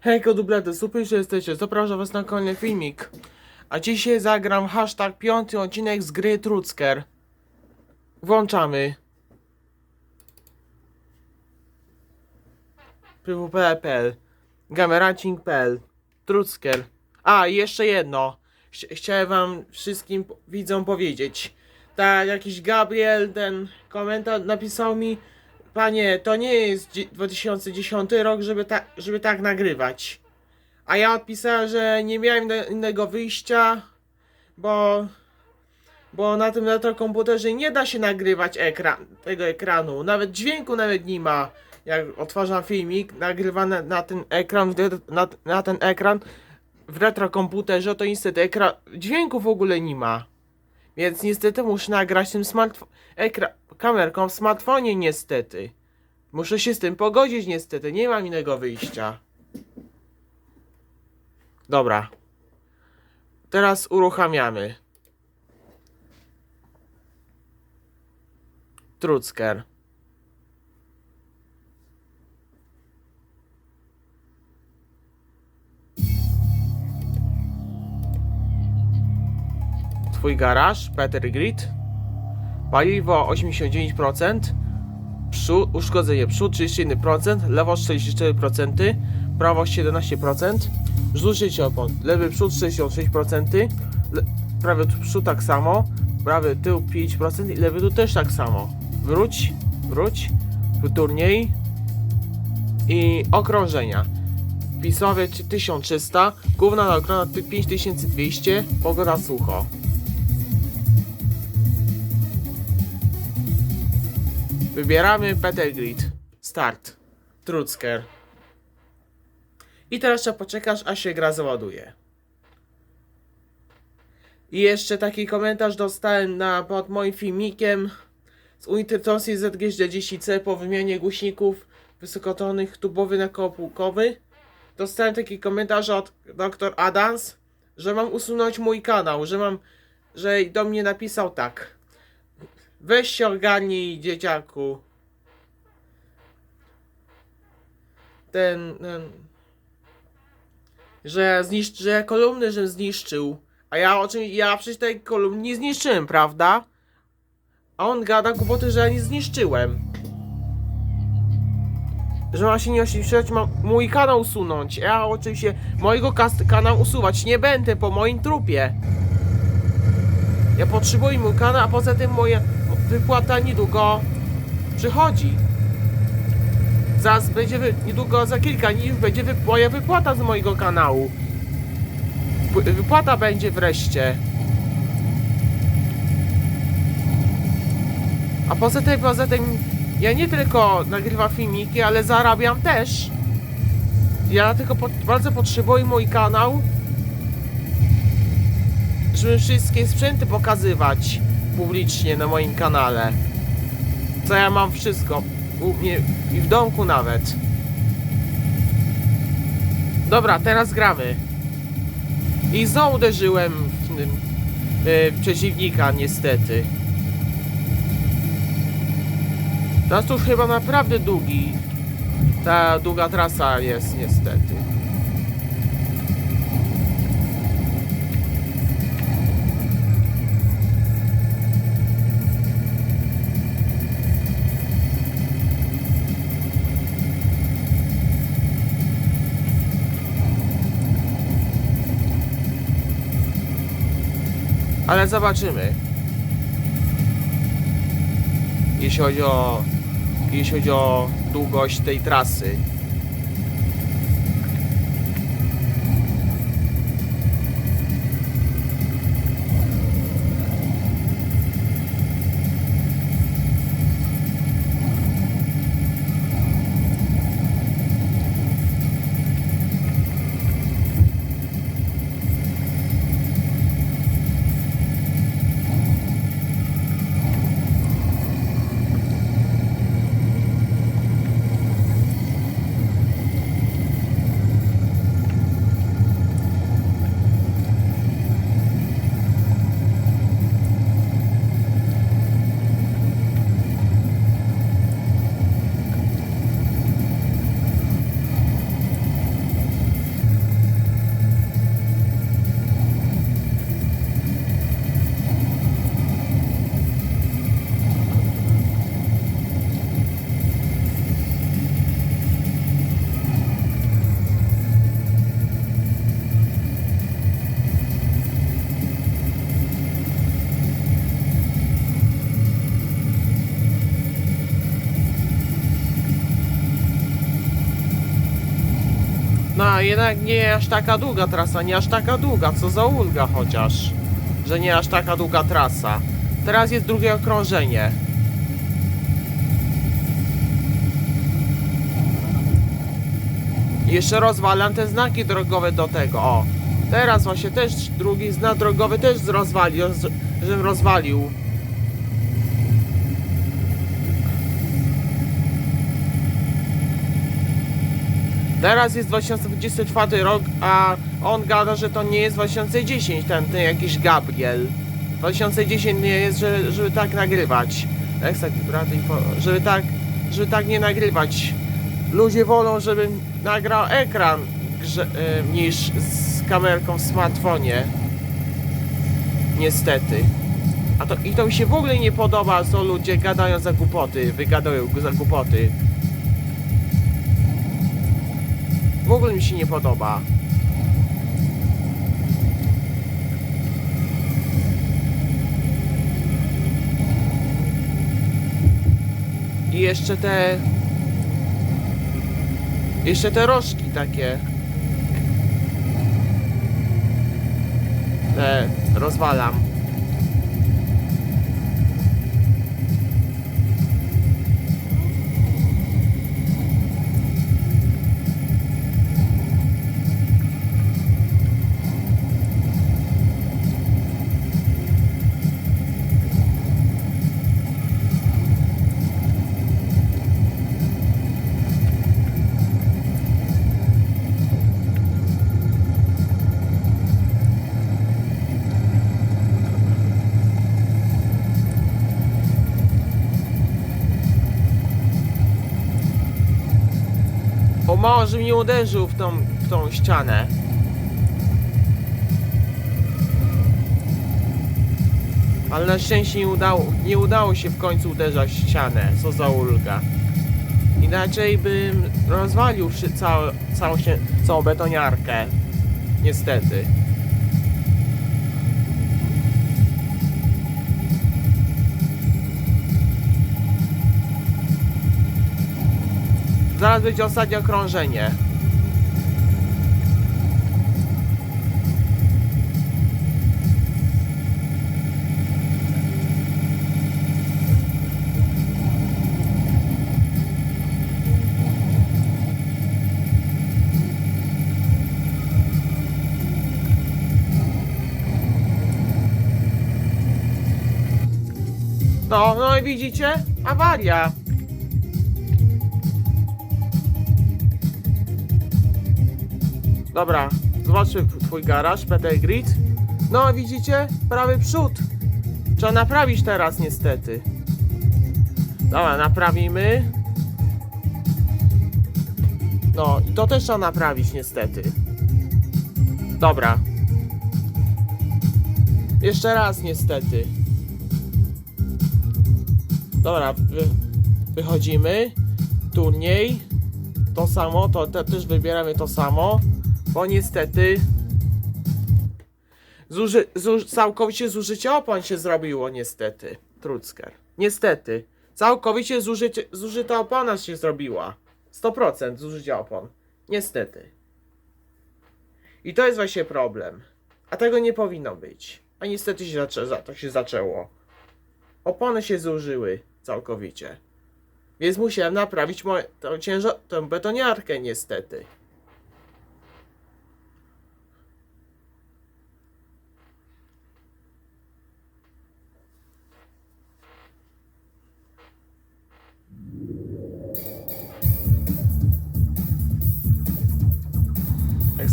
Hejko dublety, super, że jesteście, zapraszam was na kolejny filmik. A dzisiaj zagram hashtag piąty odcinek z gry Trucker. Włączamy. PWP.pl Gamerancing.pl Trucker. A, jeszcze jedno. Chci- Chciałem wam wszystkim widzom powiedzieć. Tak, jakiś Gabriel, ten komentarz napisał mi Panie, to nie jest dzie- 2010 rok, żeby, ta, żeby tak nagrywać. A ja odpisałem, że nie miałem inne- innego wyjścia, bo, bo na tym retrokomputerze nie da się nagrywać ekran, tego ekranu. Nawet dźwięku nawet nie ma. Jak otwarzam filmik nagrywany na ten ekran, na, na ten ekran w retrokomputerze, to niestety ekran, dźwięku w ogóle nie ma. Więc niestety muszę nagrać tym smartfon, ekra, kamerką w smartfonie niestety. Muszę się z tym pogodzić niestety, nie mam innego wyjścia. Dobra. Teraz uruchamiamy. Trucker. Twój garaż, Peter Grid. Paliwo 89%. Przód, uszkodzenie przód 31%, lewo 44%, prawo 17%, zużycie opon, lewy przód 66%, le, prawy przód tak samo, prawy tył 5% i lewy tu też tak samo. Wróć, wróć, turniej i okrążenia. Pismowie 1300, główna nagroda 5200, pogoda sucho. Wybieramy Peter Grid. Start. Trucker. I teraz trzeba poczekać, aż się gra załaduje. I jeszcze taki komentarz dostałem na, pod moim filmikiem z Unitetosi ZG40C po wymianie głośników wysokotonnych tubowy na kopułkowy. Dostałem taki komentarz od dr Adams, że mam usunąć mój kanał, że mam, że do mnie napisał tak. Weź się ogarnij, dzieciaku. Ten, ten że zniszczy, że kolumny, żem zniszczył. A ja o czym, ja przecież tej kolumny nie zniszczyłem, prawda? A on gada głupoty, że ja nie zniszczyłem. Że mam się nie oświadczać, mam mój kanał usunąć. Ja oczywiście mojego kanału usuwać nie będę po moim trupie. Ja potrzebuję mój kanał, a poza tym moja wypłata niedługo przychodzi. Zaraz będzie wy, niedługo za kilka dni już będzie wy, moja wypłata z mojego kanału. Wy- Wypłata będzie wreszcie. A poza tym, poza tym ja nie tylko nagrywam filmiki, ale zarabiam też. Ja tylko po, bardzo potrzebuję mój kanał, żeby wszystkie sprzęty pokazywać publicznie na moim kanale. Co ja mam wszystko. I w domku nawet. Dobra, teraz gramy. I znowu uderzyłem w, yy, przeciwnika niestety. Teraz to już chyba naprawdę długi. Ta długa trasa jest niestety. Ale zobaczymy. Jeśli chodzi o. Jeśli chodzi o długość tej trasy. Jednak nie aż taka długa trasa, nie aż taka długa, co za ulga chociaż. Że nie aż taka długa trasa. Teraz jest drugie okrążenie. Jeszcze rozwalam te znaki drogowe do tego, o. Teraz właśnie też drugi znak drogowy też rozwalił, roz, żebym rozwalił. Teraz jest 2024 rok, a on gada, że to nie jest 2010, ten, ten jakiś Gabriel. 2010 nie jest, że, żeby tak nagrywać. Eksak, brat, info- żeby tak, żeby tak nie nagrywać. Ludzie wolą, żebym nagrał ekran grze, e, niż z kamerką w smartfonie. Niestety. A to, I to mi się w ogóle nie podoba, co ludzie gadają za głupoty, wygadują za głupoty. W ogóle mi się nie podoba. I jeszcze te... Jeszcze te rożki takie. Te rozwalam. O mało, że mnie uderzył w tą, w tą ścianę. Ale na szczęście nie udało, nie udało się w końcu uderzać w ścianę. Co za ulga. Inaczej bym rozwalił całe, całą, się, całą betoniarkę. Niestety. Zaraz będzie ostatnie okrążenie. No, no i widzicie? Awaria. Dobra, zobaczmy twój garaż, Peter Grid. No, widzicie? Prawy przód. Trzeba naprawić teraz, niestety. Dobra, naprawimy. No, i to też trzeba naprawić, niestety. Dobra. Jeszcze raz, niestety. Dobra, wy, wychodzimy. Turniej. To samo, to te, też wybieramy to samo. Bo niestety zuży, zuż, całkowicie zużycie opon się zrobiło niestety. Trucker. Niestety. Całkowicie zużycie, zużyta opona się zrobiła. 100% zużycia opon. Niestety. I to jest właśnie problem. A tego nie powinno być. A niestety się zaczę, za, się zaczęło. Opony się zużyły całkowicie. Więc musiałem naprawić moją, tą, ciężo, tą betoniarkę niestety.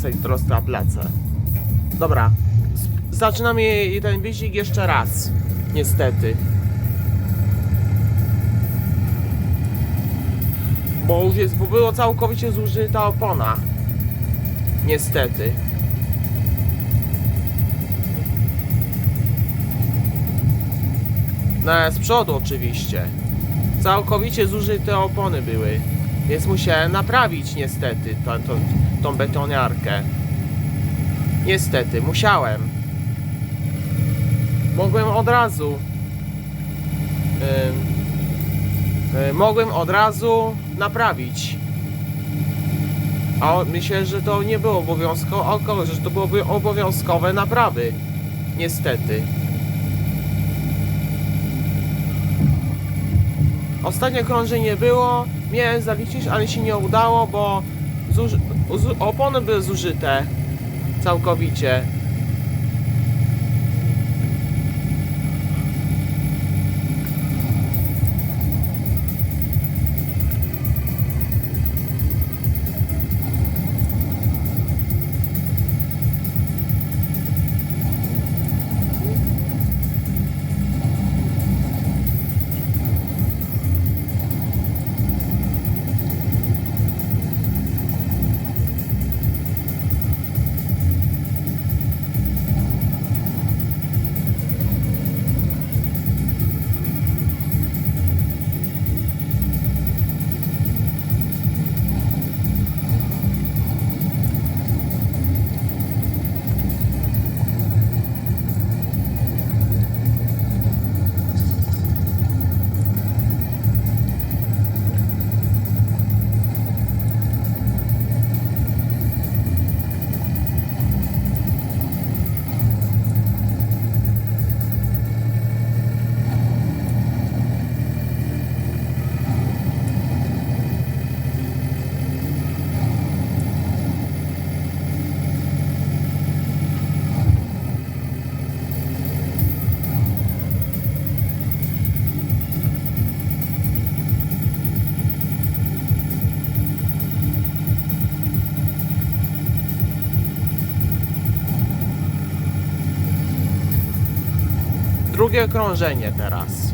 Sobie troska place. Dobra. Zaczynamy ten wyścig jeszcze raz. Niestety. Bo już jest, bo było całkowicie zużyta opona. Niestety. No, z przodu oczywiście. Całkowicie zużyte opony były. Więc musiałem naprawić niestety tą, tą, tą betoniarkę. Niestety, musiałem. Mogłem od razu. Ym, y, mogłem od razu naprawić. A myślę, że to nie było obowiązkowe, że to byłoby obowiązkowe naprawy. Niestety. Ostatnie krążenie było, miałem zaliczyć, ale się nie udało, bo opony były zużyte całkowicie. Drugie krążenie teraz.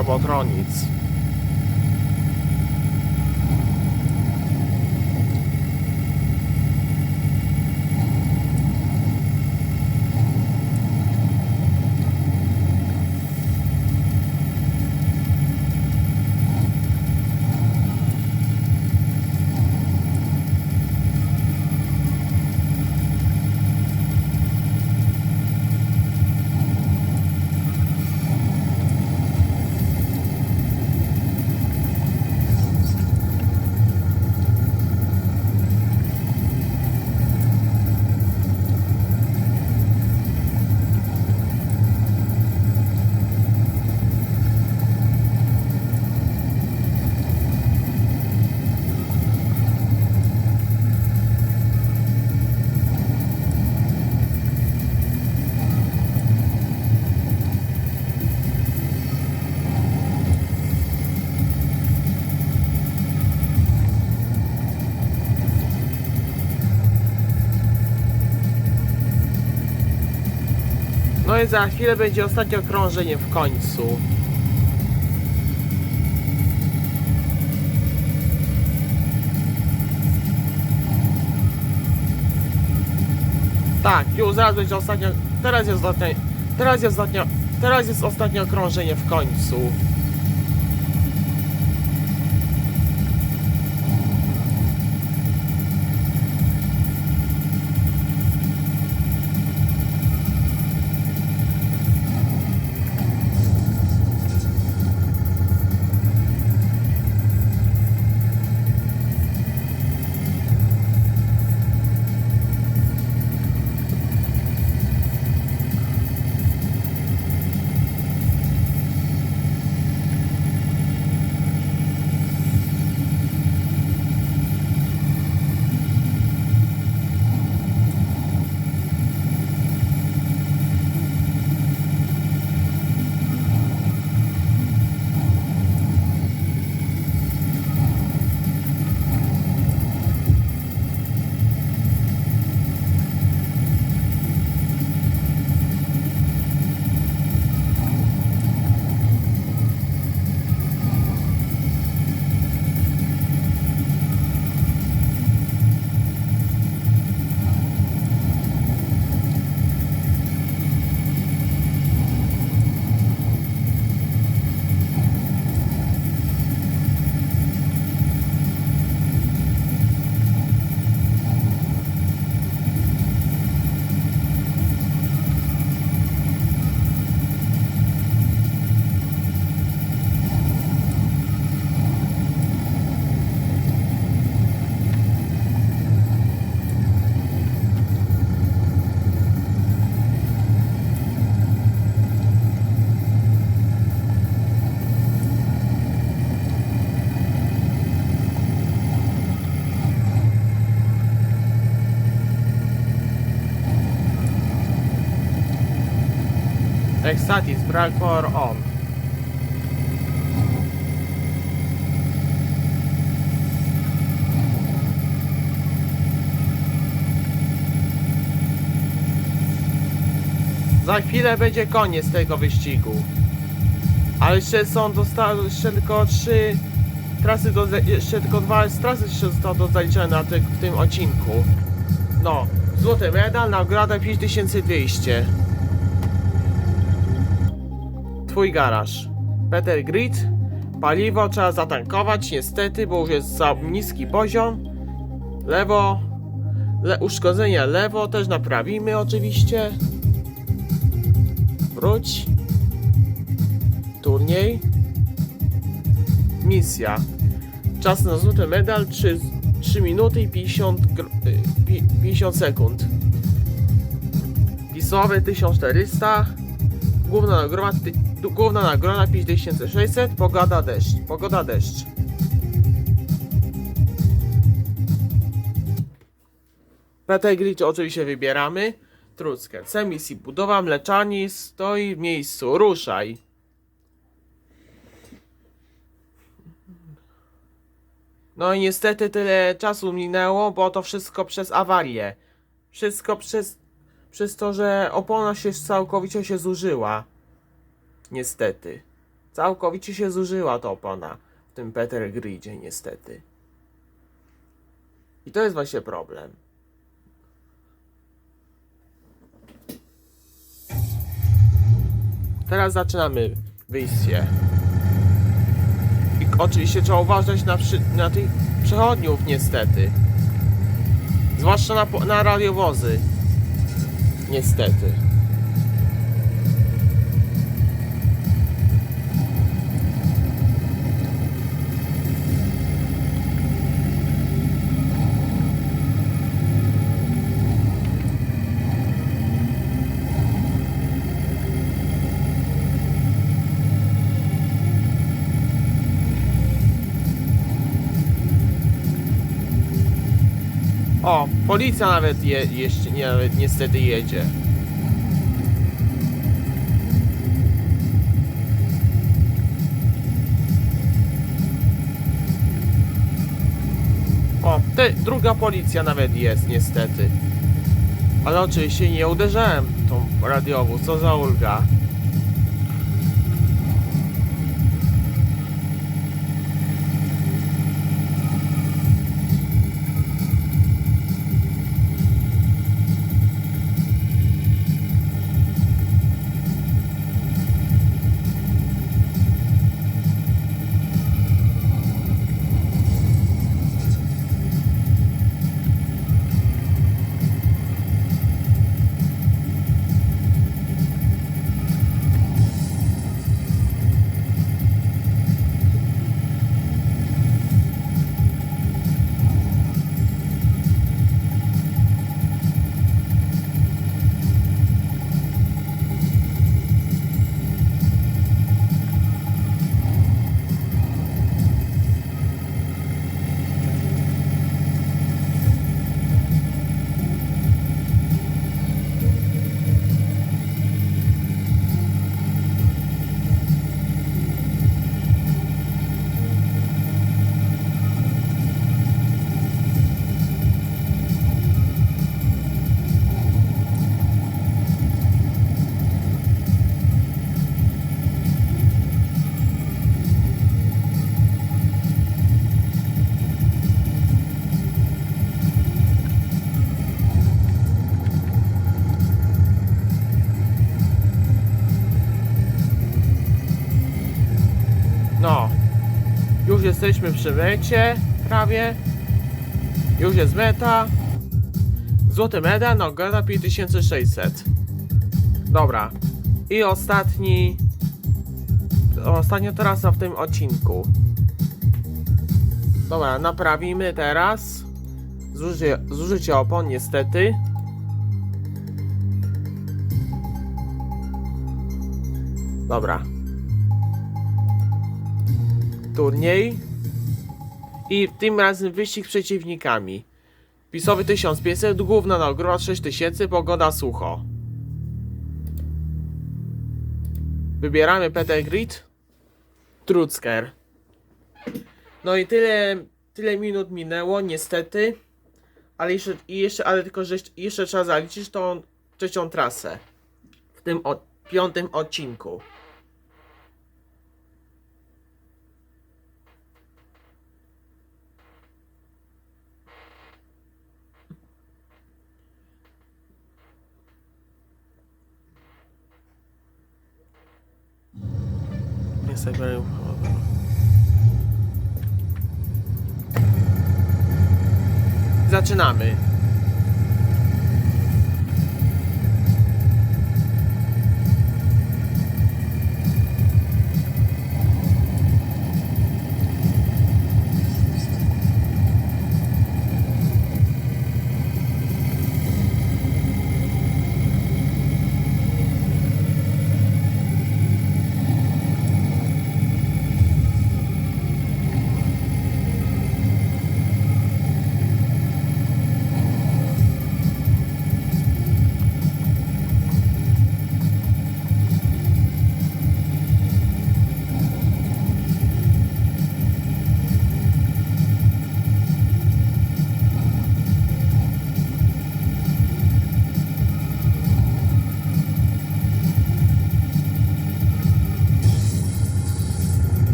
Robotronic. Za chwilę będzie ostatnie okrążenie w końcu. Tak, już zaraz będzie ostatnie. Teraz jest ostatnie. Teraz jest ostatnio. Teraz jest ostatnie okrążenie w końcu. Extatis Bracor on. Za chwilę będzie koniec tego wyścigu. Ale jeszcze są dosta- jeszcze tylko trzy trasy do jeszcze tylko dwa trasy jeszcze zostały do zaliczenia w tym odcinku. No, złoty medal, nagroda 5200. Twój garaż. Peter Grit. Paliwo trzeba zatankować niestety, bo już jest za niski poziom. Lewo. Le uszkodzenia lewo też naprawimy oczywiście. Wróć. Turniej. Misja. Czas na złoty medal 3, 3 minuty i 50, gr- y, pi- 50 sekund. Pisowy 1400. Główna nagroda, główna nagroda 5600. Pogoda deszcz. Pogoda deszcz. Peter Glitch oczywiście wybieramy. Truckę. C misji budowa mleczarni stoi w miejscu. Ruszaj. No i niestety tyle czasu minęło, bo to wszystko przez awarię. Wszystko przez, przez to, że opona się całkowicie się zużyła. Niestety. Całkowicie się zużyła ta opona w tym Peter Gridzie, niestety. I to jest właśnie problem. Teraz zaczynamy wyjście. I oczywiście trzeba uważać na, przy, na tych przechodniów niestety. Zwłaszcza na, na radiowozy. Niestety. O, policja nawet je, jeszcze nie, nawet niestety jedzie. O, te, druga policja nawet jest niestety. Ale oczywiście nie uderzałem tą radiową, co za ulga. Jesteśmy przy mecie, prawie. Już jest meta. Złoty medal, nagroda 5600. Dobra. I ostatni... Ostatnia trasa w tym odcinku. Dobra, naprawimy teraz. Zużycie, zużycie opon niestety. Dobra. Turniej. I tym razem wyścig z przeciwnikami. Pisowy 1500, główna nagroda 6000, pogoda sucho. Wybieramy PT Grid. Trucker. No i tyle, tyle minut minęło, niestety. Ale jeszcze, jeszcze, ale tylko, że jeszcze- trzeba zaliczyć tą trzecią trasę. W tym piątym odcinku. Instagram. Zaczynamy. No i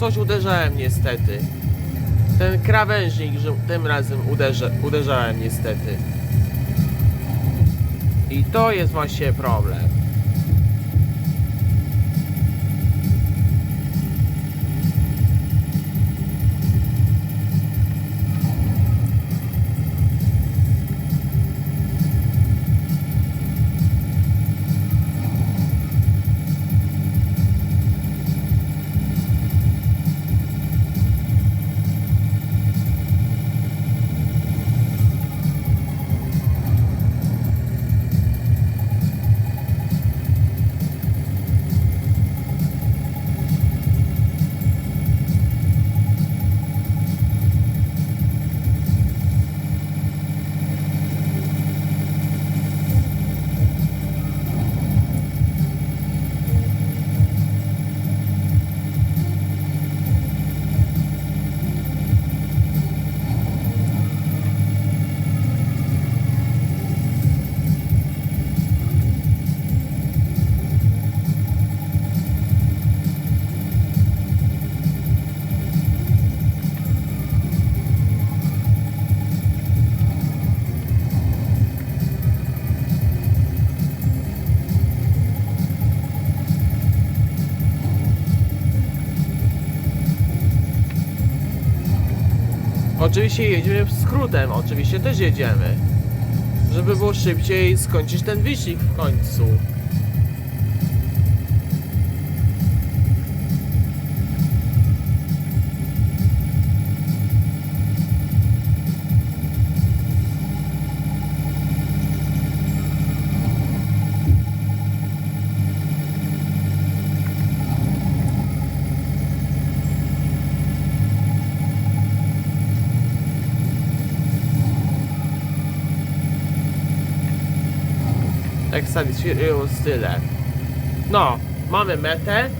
coś uderzałem niestety. Ten krawężnik, że tym razem uderzę, uderzałem niestety. I to jest właśnie problem. Oczywiście jedziemy skrótem, oczywiście też jedziemy. Żeby było szybciej skończyć ten wyścig w końcu. Satysfikując tyle. No, mamy metę.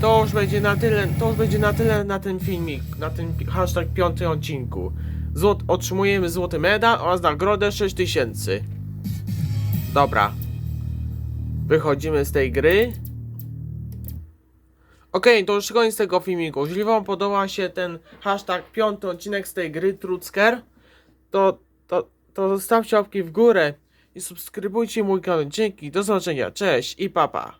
To już będzie na tyle, to już będzie na tyle na ten filmik, na ten hashtag piąty odcinku. Złot, otrzymujemy złoty medal oraz nagrodę 6000. Dobra. Wychodzimy z tej gry. Okej, to już koniec tego filmiku. Jeśli wam podoba się ten hashtag piąty odcinek z tej gry Trucker, to, to, to zostawcie łapki w górę i subskrybujcie mój kanał. Dzięki, do zobaczenia, cześć i papa.